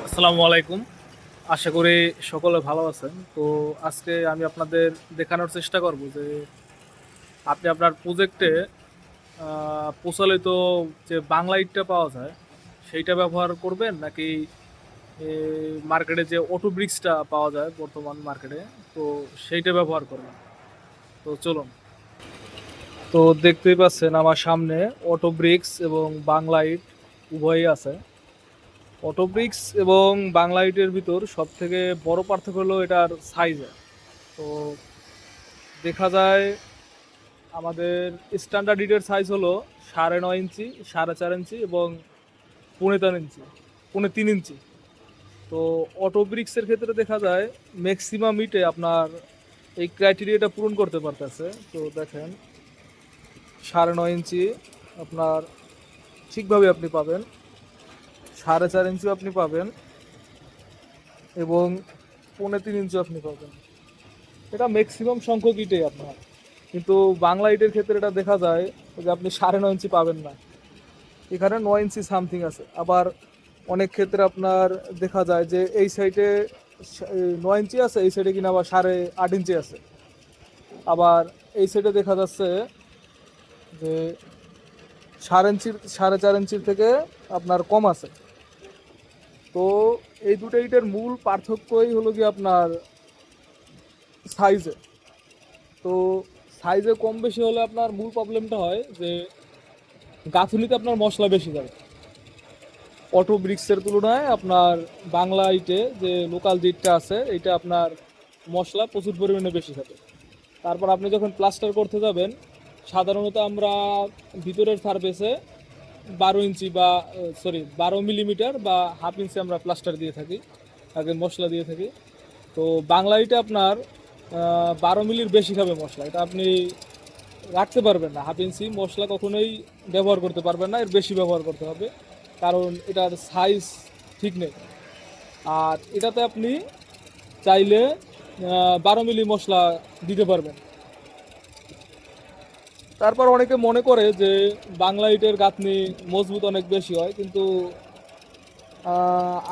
আসসালামু আলাইকুম। আশা করি সকলে ভালো আছেন। তো আজকে আমি আপনাদের দেখানোর চেষ্টা করব যে আপনি আপনার প্রজেক্টে প্রচলিত যে বাংলা ইটটা পাওয়া যায়, সেইটা ব্যবহার করবেন নাকি মার্কেটে যে অটো ব্রিক্সটা পাওয়া যায় বর্তমান মার্কেটে তো সেইটা ব্যবহার করবেন। তো চলুন। তো দেখতেই পাচ্ছেন আমার সামনে অটো ব্রিক্স এবং বাংলা ইট উভয়ই আছে। অটোব্রিক্স এবং বাংলা ইটের ভিতর সব থেকে বড় পার্থক্য হলো এটার সাইজে তো দেখা যায় আমাদের স্ট্যান্ডার্ড ইটের সাইজ হলো সাড়ে নয় ইঞ্চি, সাড়ে চার ইঞ্চি এবং পৌনে তিন ইঞ্চি, পৌনে তিন ইঞ্চি। তো অটোব্রিক্সের ক্ষেত্রে দেখা যায় ম্যাক্সিমাম ইটে আপনার এই ক্রাইটেরিয়াটা পূরণ করতে পারতেছে। তো দেখেন, সাড়ে নয় ইঞ্চি আপনার ঠিকভাবে আপনি পাবেন। সাড়ে চার ইঞ্চি আপনি পাবেন এবং পৌনে তিন ইঞ্চি আপনি পাবেন। এটা ম্যাক্সিমাম সংখ্যক ইটেই আপনার। কিন্তু বাংলা ইটের ক্ষেত্রে এটা দেখা যায় যে আপনি সাড়ে নয় ইঞ্চি পাবেন না। এখানে নয় ইঞ্চি সামথিং আছে। আবার অনেক ক্ষেত্রে আপনার দেখা যায় যে এই সাইডে নয় ইঞ্চি আছে, এই সাইডে কিনা আবার সাড়ে আট ইঞ্চি আছে। আবার এই সাইডে দেখা যাচ্ছে যে সাড়ে ইঞ্চির সাড়ে চার ইঞ্চির থেকে আপনার কম আছে। তো এই দুটো ইটের মূল পার্থক্যই হলো কি আপনার সাইজে তো সাইজে কম বেশি হলে আপনার মূল প্রবলেমটা হয় যে গাঁথুনিতে আপনার মশলা বেশি যাবে। অটো ব্রিক্সের তুলনায় আপনার বাংলা ইটে যে লোকাল যে ইটটা আছে এটা আপনার মশলা প্রচুর পরিমাণে বেশি থাকে। তারপর আপনি যখন প্লাস্টার করতে যাবেন, সাধারণত আমরা ভিতরের সারফেসে বারো ইঞ্চি বা সরি বারো মিলিমিটার বা হাফ ইঞ্চি আমরা প্লাস্টার দিয়ে থাকি আগে মশলা দিয়ে থাকি। তো বাংলা ইটে আপনার বারো মিলির বেশি খাবে মশলা। এটা আপনি রাখতে পারবেন না। হাফ ইঞ্চি মশলা কখনোই ব্যবহার করতে পারবেন না, এর বেশি ব্যবহার করতে হবে। কারণ এটার সাইজ ঠিক নেই। আর এটাতে আপনি চাইলে বারো মিলি মশলা দিতে পারবেন। তারপর অনেকে মনে করে যে বাংলা ইটের গাঁথনি মজবুত অনেক বেশি হয়, কিন্তু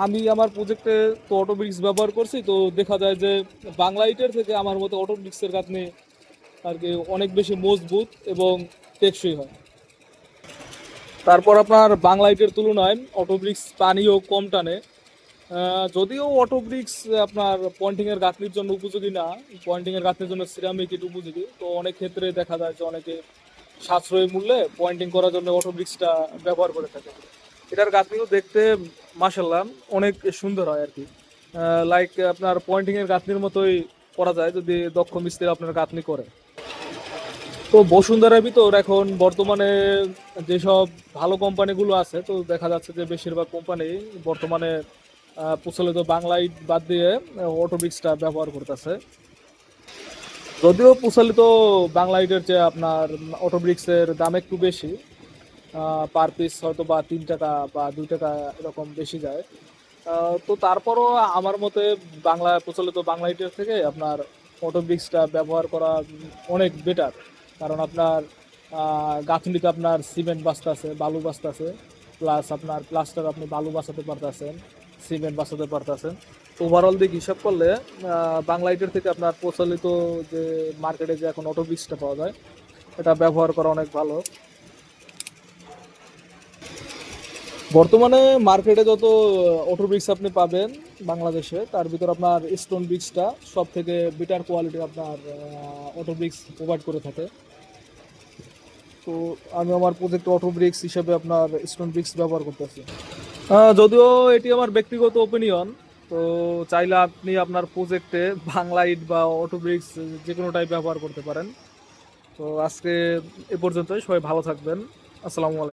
আমি আমার প্রজেক্টে তো অটো অটোব্রিক্স ব্যবহার করছি, তো দেখা যায় যে বাংলা ইটের থেকে আমার মতো অটোব্রিক্সের গাঁথনি আর কি অনেক বেশি মজবুত এবং টেকসই হয়। তারপর আপনার বাংলা ইটের তুলনায় অটো অটোব্রিক্স পানিও কম টানে। যদিও অটোব্রিক্স আপনার পয়েন্টিংয়ের গাঁথনির জন্য উপযোগী না পয়েন্টিংয়ের গাঁথনির জন্য সিরামিক ইট উপযোগী, তো অনেক ক্ষেত্রে দেখা যায় যে অনেকে সাশ্রয়ী মূল্যে পয়েন্টিং করার জন্য অটো অটোব্রিক্সটা ব্যবহার করে থাকে। এটার গাঁথনিও দেখতে মাসাল্লাহ অনেক সুন্দর হয় আর কি। লাইক আপনার পয়েন্টিংয়ের গাঁথনির মতোই করা যায় যদি দক্ষ মিস্ত্রি আপনার গাঁথনি করে। তো বসুন্ধরার ভিতর এখন বর্তমানে যেসব ভালো কোম্পানিগুলো আছে, তো দেখা যাচ্ছে যে বেশিরভাগ কোম্পানি বর্তমানে প্রচলিত বাংলা ইট বাদ দিয়ে অটোবিক্সটা ব্যবহার করতেছে। যদিও প্রচলিত বাংলা ইটের যে আপনার অটোব্রিক্সের দাম একটু বেশি পার পিস হয়তো বা তিন টাকা বা দুই টাকা এরকম বেশি যায়। তো তারপরও আমার মতে বাংলা, প্রচলিত বাংলাইটের থেকে আপনার অটোব্রিক্সটা ব্যবহার করা অনেক বেটার কারণ আপনার গাঁথনিতে আপনার সিমেন্ট বাস্তা আছে বালু বাস্তা আছে প্লাস আপনার প্লাস্টার আপনি বালু বাঁচাতে পারতেছেন। সিমেন্ট বাসাতে পারতেছেন। ওভারঅল দিক হিসাব করলে আহ, বাংলা ইটের থেকে আপনার প্রচলিত যে মার্কেটে যে এখন অটো অটোব্রিক্সটা পাওয়া যায় এটা ব্যবহার করা অনেক ভালো। বর্তমানে মার্কেটে যত অটো ব্রিক্স আপনি পাবেন বাংলাদেশে তার ভিতর আপনার স্টোন ব্রিক্সটা সব থেকে বেটার কোয়ালিটির আপনার অটো ব্রিক্স প্রোভাইড করে থাকে। তো আমি আমার প্রজেক্ট অটো ব্রিক্স হিসেবে আপনার স্টোন ব্রিক্স ব্যবহার করতেছি। যদিও এটি আমার ব্যক্তিগত ওপিনিয়ন তো চাইলে আপনি আপনার প্রজেক্টে বাংলা ইট বা অটোব্রিক্স যে কোনো টাইপ ব্যবহার করতে পারেন। তো আজকে এ পর্যন্তই, সবাই ভালো থাকবেন। আসসালামু আলাইকুম।